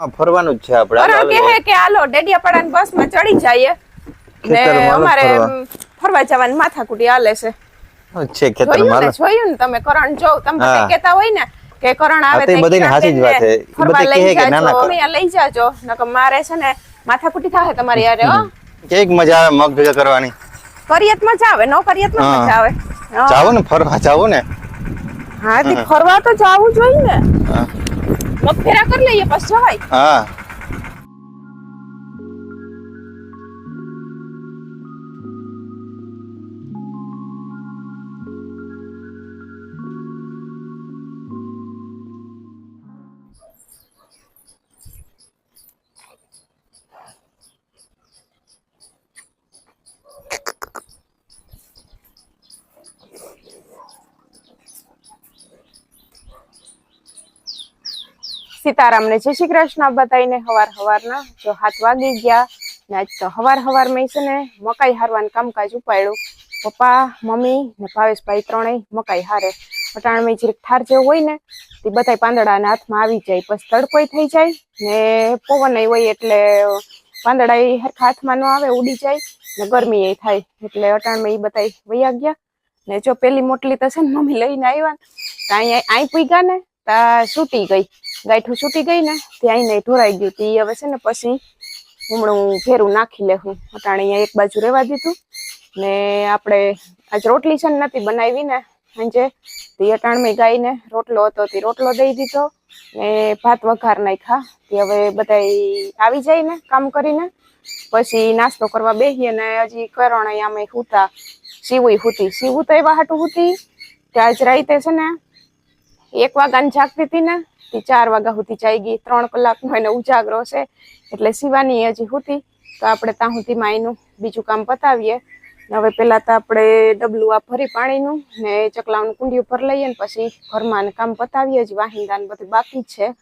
માં ફરવાનું જ છે આપણે. હાલો. કહે કે હાલો બસમાં ચડી જઈએ. ને અમારે ફરવા. જવાની માથાકૂટી હાલે છે. છે ખેતરમાં જોયું ને તમે કરણ? જો તમે કહેતા હોય ને કે કરણ આવે તો એક હાચી જ વાત છે. બધા કહે કે ના, ના, અમે લઈ જાજો. નકર મારે છે ને માથાકૂટી થાય તમારી યારે હો. કેક મજા આવે મગ ભેગા કરવાની. કરિયત મજા આવે નો કરિયત મજા આવે. હા. ને ફરવા જાવ ને. હા તે ફરવા તો જાવું જોઈએ ને. હા. મગ ફેરા કરી લઈએ પછી જવાય. હા. સીતારામને જય શ્રી કૃષ્ણ બતાવીને હવાર હવારના જો હાથ વાગી ગયા, ને આજ તો હવાર હવાર મેં છે ને મકાઈ હારવાનું કામકાજ ઉપાડ્યું. પપ્પા, મમ્મી ને ભાવેશભાઈ ત્રણેય મકાઈ હારે. અટાણ મેં જીરીક ઠાર જેવું હોય ને, તે બધાય પાંદડાના હાથમાં આવી જાય. પછી તડકોય થઈ જાય, ને પવન હોય એટલે પાંદડા એ હરખા હાથમાં ન આવે, ઉડી જાય, ને ગરમી એ થાય. એટલે અટાણ મેં એ બધા વયા ગયા. ને જો પેલી મોટલી તો છે ને મમ્મી લઈને આવ્યા તો અહીંયા અહીં પૂગ્યા ને તા છૂટી ગઈ. ગાંઠું છૂટી ગઈ ને, ત્યાં અહીં ઢોરાઈ ગયું તી. હવે છે ને પછી હમણાં ભેરું નાખી લેવું અટાણે અહીંયા એક બાજુ રહેવા દીધું. ને આપણે આજ રોટલી છે ને નથી બનાવી ને સાંજે તે અટાણ મેં ગાયને રોટલો હતો તે રોટલો દઈ દીધો ને ભાત વઘાર નાખ્યા. તે હવે બધા આવી જાય ને કામ કરીને. પછી નાસ્તો કરવા બેસીએ ને હજી કરણ અમે હુતા સીવું હુતી સીવું તો એવા હાટું હુતી કે આજ રાતે છે ને એક વાગ્યાની જાગતી હતી ને, તે ચાર વાગ્યા સુધી ચાઈ ગઈ ત્રણ કલાકનો એને ઉજાગરો છે. એટલે શિવાની હજી હતી. તો આપણે ત્યાં સુધીમાં એનું બીજું કામ પતાવીએ. હવે પેલા તો આપણે ડબલું આ ભરી પાણીનું ને ચકલાનું કુંડી ઉપર લઈએ ને પછી ઘરમાં કામ પતાવીએ. જ વાહિંદાને બધું બાકી છે.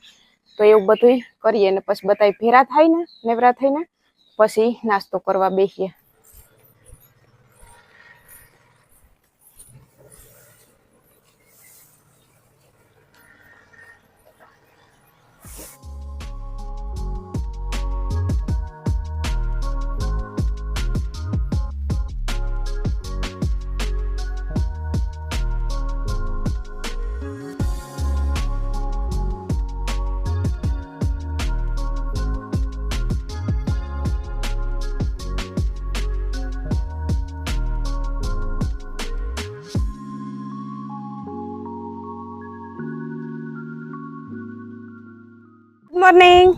તો એવું બધું કરીએ ને પછી બધા ભેરા થાય ને, નેવરા થઈને પછી નાસ્તો કરવા બેસીએ મોર્નિંગ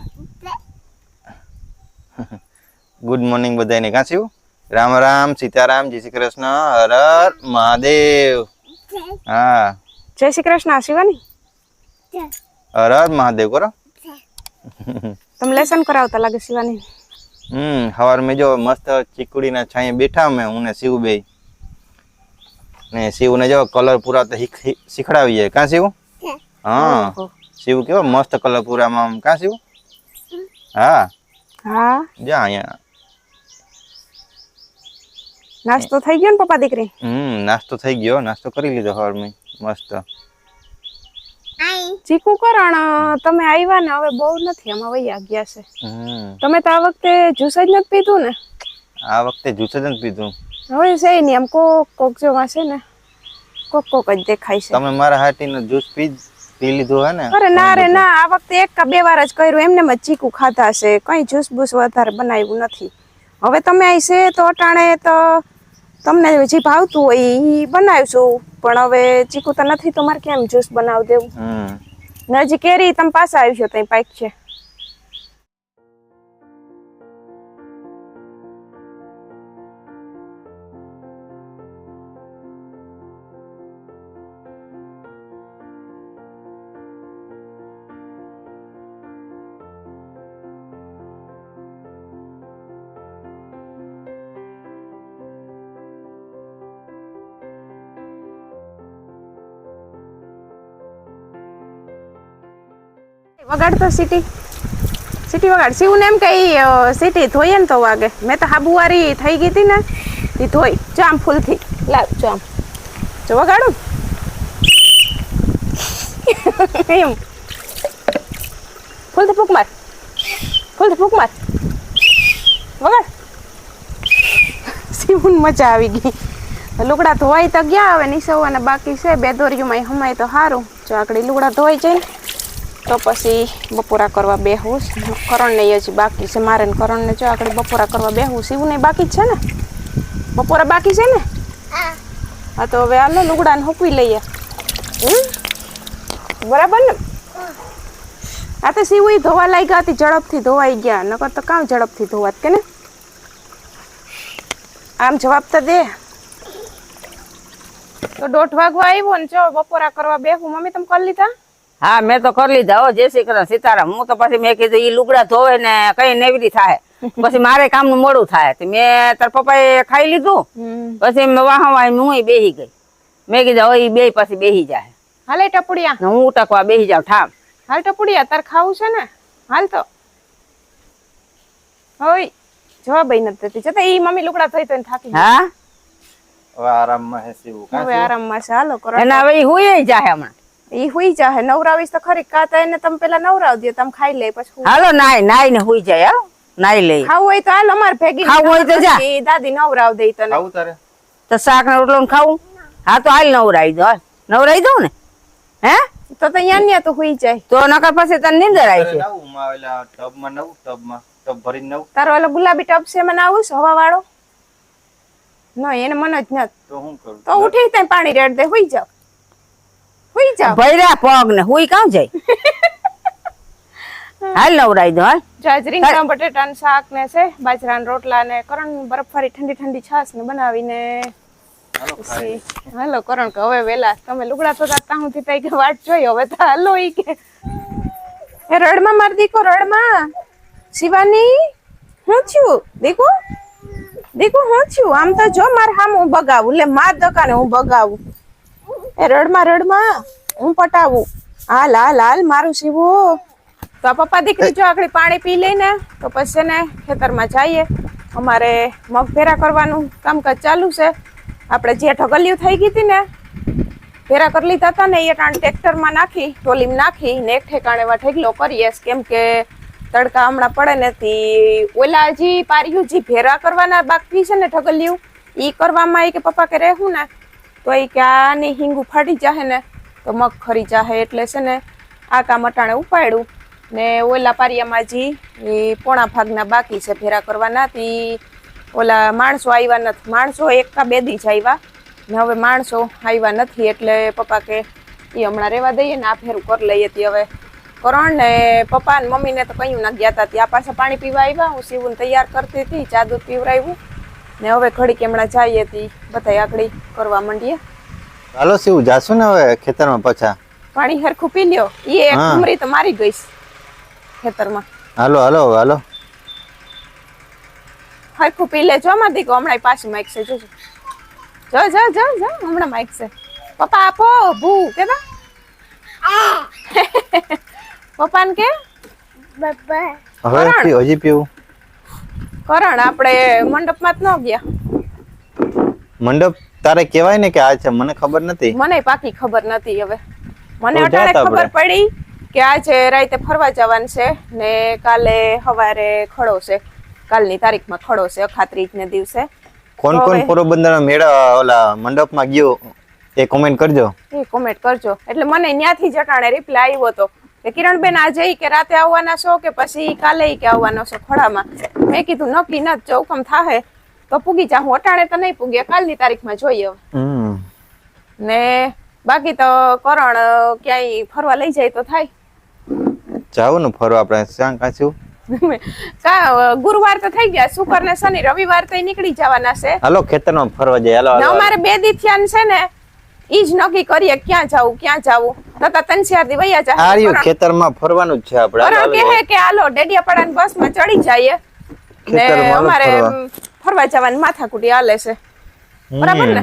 ગુડ મોર્નિંગ બધાને કાં છું? રામ રામ સીતારામ જય શ્રી કૃષ્ણ હર હર મહાદેવ. હા. જય શ્રી કૃષ્ણ શિવાની. હર હર મહાદેવ કરો. તમે લેસન કરાવતા લાગે શિવાની. હમ સવાર મેં જો મસ્ત ચીકુડીના છાંયે બેઠા અમે હું ને શિવ બે. ને શિવ ને જો કલર પૂરા તો શીખ- શીખ- શીખડાવીએ. કાં શિવ? હા. ઓહો. શિવ કેવો મસ્ત કલરપુરામાં આમ. શિવ? હા. હા. જા અહીંયા. નાસ્તો થઈ ગયો ને પપ્પા દીકરી? હમ નાસ્તો થઈ ગયો. નાસ્તો કરી લીધો સવાર મેં મસ્ત. ચીકુ કરણ તમે આવ્યા ને હવે બહુ નથી આમાં વૈયા ગયા છે. તમે તો આ વખતે જ્યુસ જ નથી પીધું ને? આ વખતે જ્યુસ જ નથી પીધું. હવે છે નહીં આમ કોક કોક જેવા છે ને કોક કોક જ દેખાય છે. તમે મારા હાટીનો જ્યુસ પી પી લીધું હે ને અરે ના રે ના આ વખતે એક કે બે વાર જ કર્યું એમને જ ચીકુ ખાધા છે કઈ જ્યુસ બુસ વધારે બનાવ્યું નથી. હવે તમે અહીં છે તો અટાણે તો તમને જે ભાવતું હોય એ બનાવશું પણ હવે ચીકુ તો નથી તો મારે કેમ જ્યુસ બનાવી દેવું? હજી કેરી તમે પાછા આવશો ત્યાં પાક છે. વગાડતો સિટી સિટી વગાડ. શિવને એમ કઈ સિટી ધોઈએ ને તો વાગે. મેં તો હાબુવારી થઈ ગઈ હતી ને એ ધોઈ, જામ ફૂલથી. લાવ જો આમ જો વગાડું. એમ. ફૂલથી ફૂક માર. ફૂલથી ફૂક માર. વગાડ. શિવન મજા આવી ગઈ. લુગડા ધોવાઈ તો ગયા હવે, નિસવવાના બાકી છે. બે દોરીઓમાં હમાય તો સારું જો આગળ લુગડા ધોવાઈ જાય તો પછી બપોરા કરવા બેહું. કરણને હજી બાકી છે. મારે ને કરણને જો આગળ બપોરા કરવા બેહવું શિવને બાકી જ છે ને? બપોરા બાકી છે ને? હા. તો હવે હાલો લુગડાને હૂકવી લઈએ. બરાબર ને? આ તો સીવું ધોવા લાગ્યા હતી ઝડપથી ધોવાઈ ગયા. નકર તો કામ ઝડપથી ધોવાત કે ને? આમ જવાબ તો દે. તો દોઢ વાગવા આવ્યો ને જો બપોરા કરવા બેહું. મમ્મી તમે કરી લીધા? હા મેં તો કરી લીધા હો જય શ્રી કૃષ્ણ સીતારામ. હું તો પછી મેં કીધું ઈ લુગડા ધોવે ને કઈ નેવડી થાય. પછી મારે કામનું મોડું થાય. મેં તાર પપ્પાએ ખાઈ લીધું. પછી વાહ વાહ હું બેહી ગઈ. મેં કીધું હવે ઈ બે પછી બેહી જાય. હાલે ટપુડિયા. હું ઉટકવા બેહી જાઉં ઠામ. હાલ ટપુડિયા તાર ખાવું છે ને? હાલ તો. હોય જવાબ નથી દેતી. જતા ઈ મમ્મી લુગડા ધોઈ તો થાકી. હા? હવે આરામમાં હે શિવ. હવે? આરામમાં છે. હાલો કરો. અને હવે ઈ હુંય જાય હમણાં. ઈ હુઈ જાહે. નવરાવીશ તો ખરી કાતા એને તમે પેલા નવરાવ દો તમે ખાઈ લે પછી હાલો નાઈ નાઈ ને હુઈ જાય હા નાઈ લે ખાવું હોય તો હાલ અમાર ભેગી ખાવું હોય તો જા. દાદી નવરાવ દે તને. ખાવું તારે? તો શાક ને રોટલો ને ખાવું? હા તો હાલ નવરાઈ દો હાલ. નવરાઈ દઉં ને? હે? તો તો અહીંયા ને તો હુઈ જાય. તો નકર પછી તને નીંદર આવી તારે છે. નવું? માં ઓલા ટબમાં નવું ટબમાં. ટબ ભરીને નવું. તારો ઓલો ગુલાબી ટબ છે મને આવું છે હવા વાળો ન એને મન જ નથી તો હું કરું? તો ઉઠી ત્યાં પાણી રેડ દે હુઈ જાવ. જાવ ભર્યા પગ ને હુઈ કાં જાય? હાલ નવરાઈ દો હાલ. જો આજ બટેટાનું શાક ને છે બાજરાના રોટલા ને કરણ બરફવાળી ઠંડી ઠંડી છાશ ને બનાવીને. હાલો ખાઈ પછી હાલો કરણ કે હવે વેલા. તમે લુગડા તો ત્યાં સુધી તઈ કે વાટ જોઈ હવે તો હાલો ઈ કે. રડમાં માર દીકો રડમાં. શિવાની હું થયું દીકો? દીકો હું થયું આમ તો જો માર હામ હું બગાવું લે માર દકાને હું બગાવું. એ રડમાં રડમાં. હું પટાવું? હાલ હાલ હાલ, મારું શિવું તો પપ્પા દીકરી જો આગળ પાણી પી લઈને તો પછી ને ખેતરમાં જઈએ. અમારે મગ ભેરા કરવાનું કામકાજ ચાલુ છે. આપણે જે ઢગલિયું થઈ ગઈ હતી ને, ભેરા કરી લીધા હતા ને, એ ટાણ ટ્રેક્ટરમાં નાખી, ટોલીમાં નાખી, ને એક ઠેકાણે એવા ઠેકલો કરીએ કેમ કે તડકા હમણાં પડે નથી ઓલા હજી પાર્યું જે ભેરા કરવાના બાકી છે ને ઢગલિયું એ કરવામાં એ કે પપ્પા કે રહેવું ને, તો એ કે આની હિંગું ફાટી જાય ને તો મગ ખરી ચાહે એટલે છે ને આ કામ અટાણે ઉપાડ્યું. ને ઓલા પારિયામાં જી એ પોણા ભાગના બાકી છે ભેરા કરવાના. તી ઓલા માણસો આવ્યા નથી, માણસો એક બે દી જ આવ્યા ને હવે માણસો આવ્યા નથી એટલે પપ્પા કે એ હમણાં રહેવા દઈએ ને આ ફેરું કરી લઈએ તી હવે. કરણ ને પપ્પા ને મમ્મીને તો કહ્યું ના ગયા હતા ત્યાં પાછા પાણી પીવા આવ્યા હું સીવું તૈયાર કરતી હતી ચા દૂધ પીવરાવ્યું ને હવે ઘડીક હમણાં જઈએ હતી બધા આકડી કરવા માંડીએ. હાલો શિવ જાશું ને હવે ખેતરમાં પાછા? પાણી હરખું પી લ્યો. એ એક હા. ઉમરી તો મારી ગઈ છે ખેતરમાં. હાલો હાલો હાલો. હરખું પી લેજો આમાં દીકો હમણાં પાછી માઈક છે જોજો. જો જો જો જો હમણાં માઈક છે. પપ્પા આપો ભૂ કે પપ્પાને કે? હવે કરણ. પી- હજી પીવું. કરણ આપણે મંડપમાં જ ન ગયા. મંડપ? તારે કહેવાય ને કે આ છે મને ખબર નથી. મને પાકી ખબર નથી હવે. મને અટાણે ખબર પડી કે આજે રાતે ફરવા જવાનું છે ને કાલે સવારે ખડો છે. કાલની તારીખમાં ખડો છે અખાત્રીજ ને દિવસે. કોણ કોણ હવે- પોરબંદર મેળા ઓલા મંડપમાં ગયો એ કોમેન્ટ કરજો. એ કોમેન્ટ કરજો. એટલે મને ત્યાંથી જ અટાણે રિપ્લાય આવ્યો હતો કે કિરણબેન આજે કે રાતે આવવાના છો કે પછી કાલે કે આવવાનો છો ખોડામાં મેં કીધું નક્કી ન જ હુકમ થાહે. તો પૂગી જા હું અટાણે તો નહીં પૂગ્યા કાલની તારીખમાં જોઈએ ને બાકી તો કરણ ક્યાંય ફરવા લઈ જાય તો થાય. જાવું ને ફરવા આપણે શ્યાં કાશું ગુરુવાર તો થઈ ગયા શુક્ર ને શનિ રવિવાર તો નીકળી જવાના છે. હાલો ખેતરમાં ફરવા જાય હાલો ને અમારે બે દી થયા છે ને ઈ જ નક્કી કરીએ ક્યાં જાવું ક્યાં જાવું. નતા ત્રણ ચાર દી વૈયા આ આર્યું ખેતરમાં ફરવાનું જ છે આપણે હાલો, કે હાલો. કહે કે બસમાં ચડી જઈએ. ને અમારે ફરવા. જવાનું માથાકુટી હાલે છે. બરાબર ને?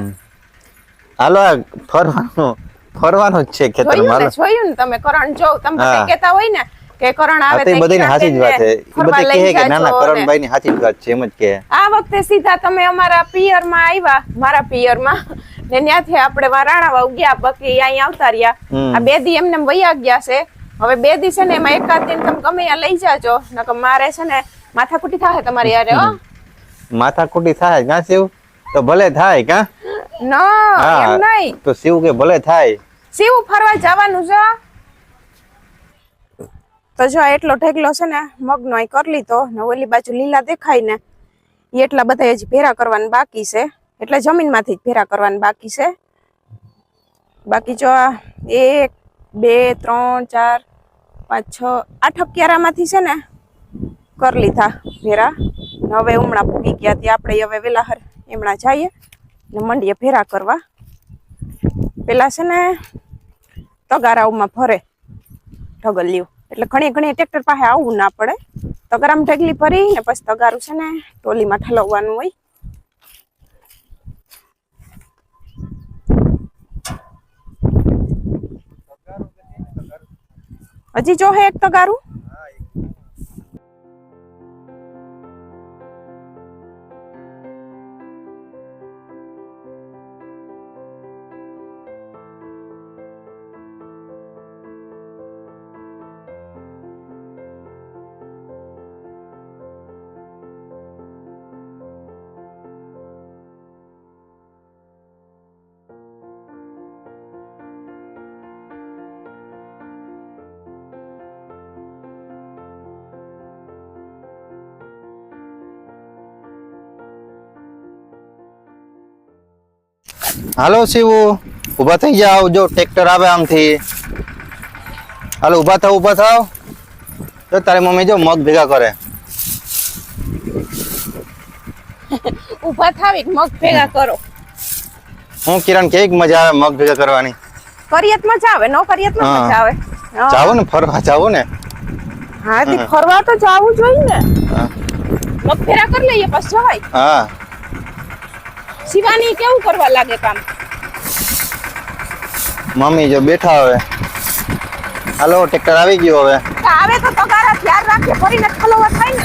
હાલો ફરવાનો ફરવાનું જ છે ખેતરમાં જોયું જોયું ને તમે કરણ જો તમે. કહેતા હોય ને કે કરણ આવે તે તો બધી સાચી જ વાત છે. બધા કહે કે ના ના કરણભાઈ ની સાચી જ વાત છે એમ જ કહે. આ વખતે સીધા તમે અમારા પિયરમાં આવ્યા મારા પિયરમાં. ને ત્યાંથી આપણે વારાણા વાવ ગયા બાકી અહીંયા આવતા રહ્યા. આ બે દી એમને વૈયા ગયા છે. હવે બે દિવસ છે ને એમાં એકાદ દિન તમે ગમે લઈ જાજો. નકર મારે છે ને માથાકૂટી થાય તમારી યારે હો. માથાકૂટી થાય કાં શિવ? તો ભલે થાય કાં ના એમ નહીં. તો શિવ કે ભલે થાય. શિવ ફરવા જવાનું છે. તો જો આ એટલો ઢેકલો છે ને મગનો અહીં કરી લીધો ને ઓલી બાજુ લીલા દેખાય ને એટલા બધા હજી ભેરા કરવાના બાકી છે. એટલે જમીનમાંથી જ ભેરા કરવાના બાકી છે. બાકી જો આ એક બે ત્રણ ચાર પાંચ છ આઠ અગિયારામાંથી છે ને કરી લીધા ભેરા. ને હવે હમણાં પૂગી ગયા ત્યાં આપણે હવે વેલા હર હમણાં જઈએ ને મંડીએ ભેરા કરવા. પેલા છે ને તગારાઓમાં ભરે ઢગલિયું. એટલે ઘણી ઘણી ટ્રેક્ટર પાસે આવવું ના પડે. તગારામાં ઢગલી ભરી ને પછી તગારું છે ને ટોલીમાં ઠલવવાનું હોય. હજી જો હે એક તગારું? હાલો શિવ ઊભા થઈ જાવ જો ટ્રેક્ટર આવે આમથી. હાલો ઊભા થાવ ઊભા થાવ. જો તારી મમ્મી જો મગ ભેગા કરે. ઊભા થાવી મગ ભેગા કરો. હું કિરણ કેક મજા આવે મગ ભેગા કરવાની. કરિયત મજા આવે નો કરિયતમાં હા. મજા આવે. હા. જાવો ને ફરવા જાવો ને. હા તે ફરવા તો જાવું જોઈએ ને. હા. મગ ફેરા કરી લઈએ પછી જવાય. હા. શિવાની કેવું કરવા લાગે કામ? મમ્મી જો બેઠા હવે. હાલો ટ્રેક્ટર આવી ગયું હવે. આવે તો પગાર ધ્યાન રાખે ફરીને ખલોવા થાય ને.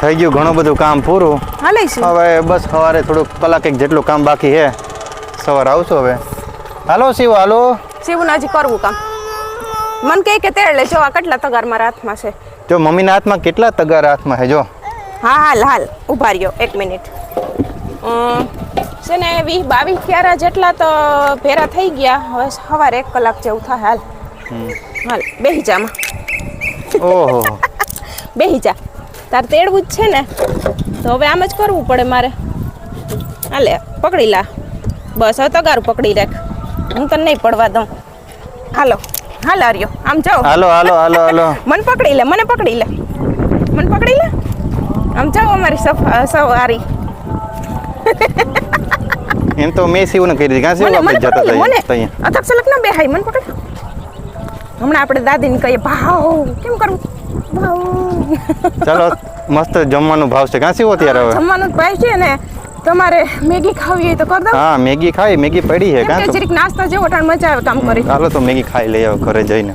થઈ ગયું ઘણું બધું કામ પૂરું. હવે બસ સવારે થોડુંક કલાક એક જેટલું કામ બાકી છે. સવારે આવશો હવે. હાલો શિવ હાલો. શિવને હજી કરવું કામ. મન કહે કે તેડ લે જો આ કેટલા તગાર મારા હાથમાં છે? જો મમ્મીના હાથમાં કેટલા તગાર હાથમાં છે જો. હા હાલ હાલ ઊભા રહ્યો એક મિનિટ. છે ને વીસ બાવીસ ક્યારા જેટલા તો ભેરા થઈ ગયા. હવે સવારે એક કલાક જેવું થાય હાલ. હાલ બેહી જામાં ઓહો. બેહી જા. તાર તેડવું જ છે ને? તો હવે આમ જ કરવું પડે મારે. હાલે પકડી લા. બસ હવે તગારું પકડી રાખ. હું તને નહીં પડવા દઉં. હાલો હાલ આર્યો. આમ જાઓ. હાલો હાલો હાલો હાલો. મને પકડી લે મને પકડી લે. મને પકડી લે? આમ જાઓ અમારી સવારી એમ તો મેં સીવું કરી દીધી. મને મને જતા મને. હતા અહીંયા સલક ના બેહાય મને પકડ હમણાં આપણે દાદીને કહીએ ભાવ કેમ કરવું ભાવ. ચાલો મસ્ત જમવાનું ભાવ છે. કાં શિવ અત્યારે હવે. જમવાનું ભાઈ છે ને. તમારે મેગી ખાવી હોય તો કર દો. હા મેગી ખાઈ મેગી પડી છે કાં તો? જરીક નાસ્તા જેવો ટાણ મજા આવે કામ કરી. ચાલો તો મેગી ખાઈ લઈએ હવે ઘરે જઈને.